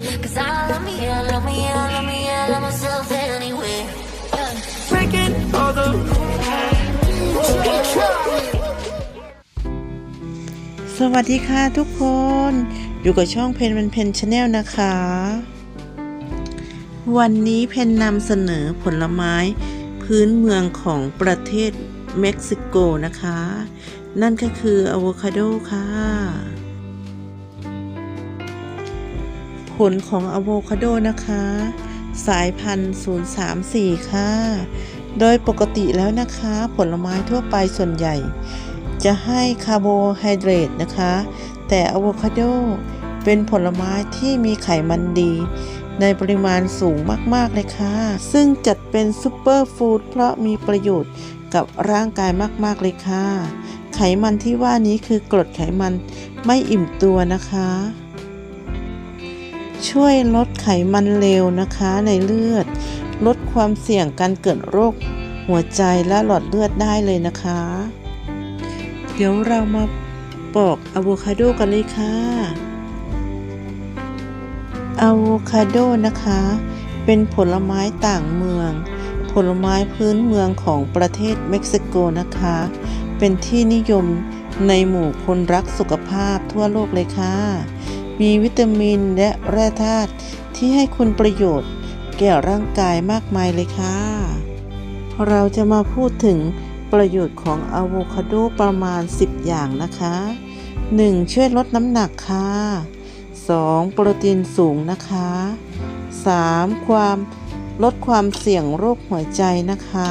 Cause I love me, I love me, I love me, I love myself anyway. Yeah. breaking all the สวัสดีค่ะทุกคน อยู่กับช่องเพนเป็นเพนชาแนลนะคะ วันนี้เพนนำเสนอผลไม้พื้นเมืองของประเทศเม็กซิโกนะคะ นั่นก็คืออะโวคาโดค่ะ ลของอะโวคาโดนะคะ สายพันธุ์ 034 ค่ะ โดยปกติแล้วนะคะ ผลไม้ทั่วไปส่วนใหญ่ จะให้คาร์โบไฮเดรตนะคะ แต่อะโวคาโดเป็นผลไม้ที่มีไขมันดี ในปริมาณสูงมาก ๆ เลยค่ะ ซึ่งจัดเป็นซูเปอร์ฟู้ดเพราะมีประโยชน์กับร่างกายมาก ๆ เลยค่ะ ไขมันที่ว่านี้คือกรดไขมันไม่อิ่มตัวนะคะ ช่วยลดไขมันเลวนะคะในเลือด ลดความเสี่ยงการเกิดโรคหัวใจและหลอดเลือดได้เลยนะคะ เดี๋ยวเรามาปอกอะโวคาโดกันเลยค่ะอะโวคาโดนะคะ เป็นผลไม้ต่างเมือง ผลไม้พื้นเมืองของประเทศเม็กซิโกนะคะ เป็นที่นิยมในหมู่คนรักสุขภาพทั่วโลกเลยค่ะ มีวิตามินและแร่ธาตุที่ให้คุณประโยชน์ แก่ร่างกายมากมายเลยค่ะ เราจะมาพูดถึงประโยชน์ของอะโวคาโดประมาณ 10 อย่างนะคะ 1. ช่วยลดน้ำหนักค่ะ 2. โปรตีนสูงนะคะ 3. ความลดความเสี่ยงโรคหัวใจนะคะ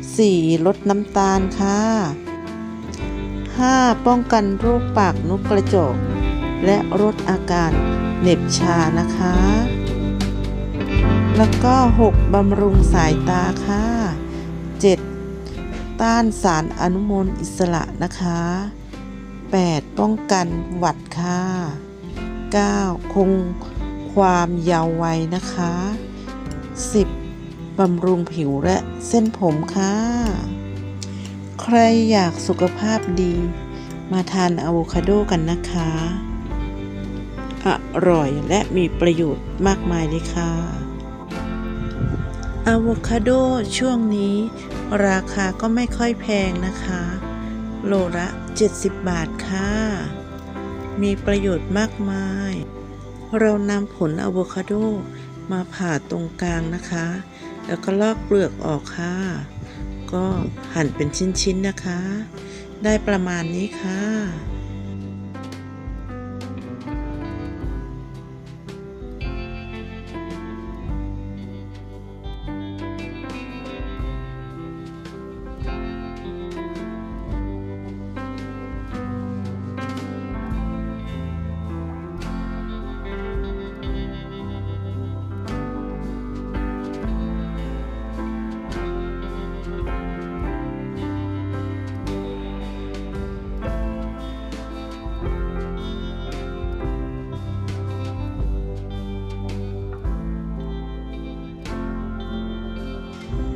4. ลดน้ำตาลค่ะ 5. ป้องกันโรคปากนกกระจอก และลดอาการเหน็บชานะคะ แล้วก็ 6. บำรุงสายตาค่ะ 7. ต้านสารอนุมูลอิสระนะคะ 8. ป้องกันหวัดค่ะ 9. คงความยาววัยนะคะ 10. บำรุงผิวและเส้นผมค่ะ ใครอยากสุขภาพดี มาทานอะโวคาโดกันนะคะ อร่อยและมีประโยชน์มากมายเลยค่ะอะโวคาโดช่วงนี้ ราคาก็ไม่ค่อยแพงนะคะ โลละ 70 บาทค่ะ มีประโยชน์มากมาย เรานำผลอะโวคาโดมาผ่าตรงกลางนะคะ แล้วก็ลอกเปลือกออกค่ะ ก็หั่นเป็นชิ้นๆนะคะ ได้ประมาณนี้ค่ะ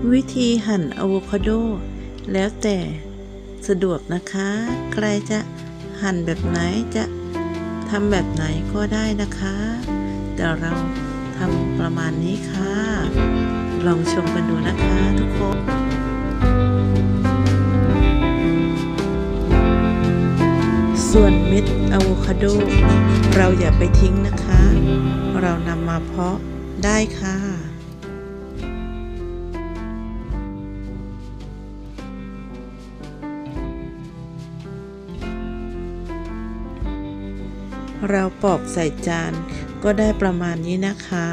วิธีหั่นอะโวคาโด แล้วแต่สะดวกนะคะ ใครจะหั่นแบบไหนจะทำแบบไหนก็ได้นะคะ แต่เราทำประมาณนี้ค่ะ ลองชมกันดูนะคะทุกคนส่วนเม็ดอะโวคาโด เราอย่าไปทิ้งนะคะ เรานำมาเพาะได้ค่ะ เราปอกใส่จานก็ได้ประมาณนี้นะคะ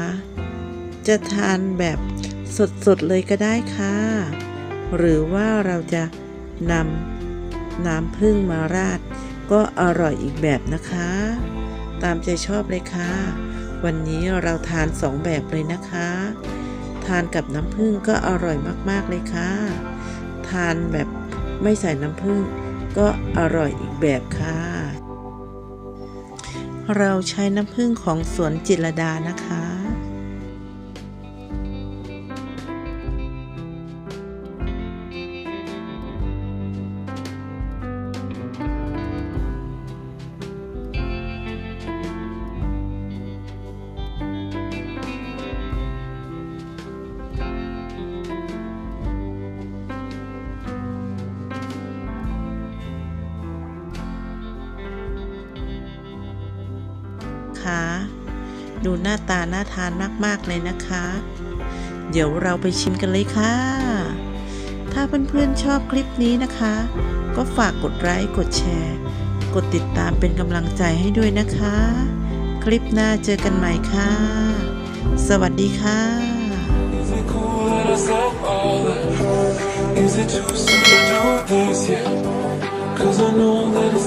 จะทานแบบสดๆเลยก็ได้ค่ะ หรือว่าเราจะนำน้ำผึ้งมาราด ก็อร่อยอีกแบบนะคะ ตามใจชอบเลยค่ะ วันนี้เราทานสองแบบเลยนะคะ ทานกับน้ำผึ้งก็อร่อยมากๆเลยค่ะ ทานแบบไม่ใส่น้ำผึ้งก็อร่อยอีกแบบค่ะ เราใช้น้ำผึ้งของสวนจิตรดานะคะ ดูหน้าตาน่าทานมาก ๆ เลยนะคะ เดี๋ยวเราไปชิมกันเลยค่ะ ถ้าเพื่อนๆชอบคลิปนี้นะคะ ก็ฝากกดไลค์กดแชร์ กดติดตามเป็นกำลังใจให้ด้วยนะคะ คลิปหน้าเจอกันใหม่ค่ะ สวัสดีค่ะ Is it too soon to do this yet? Cause I know that it's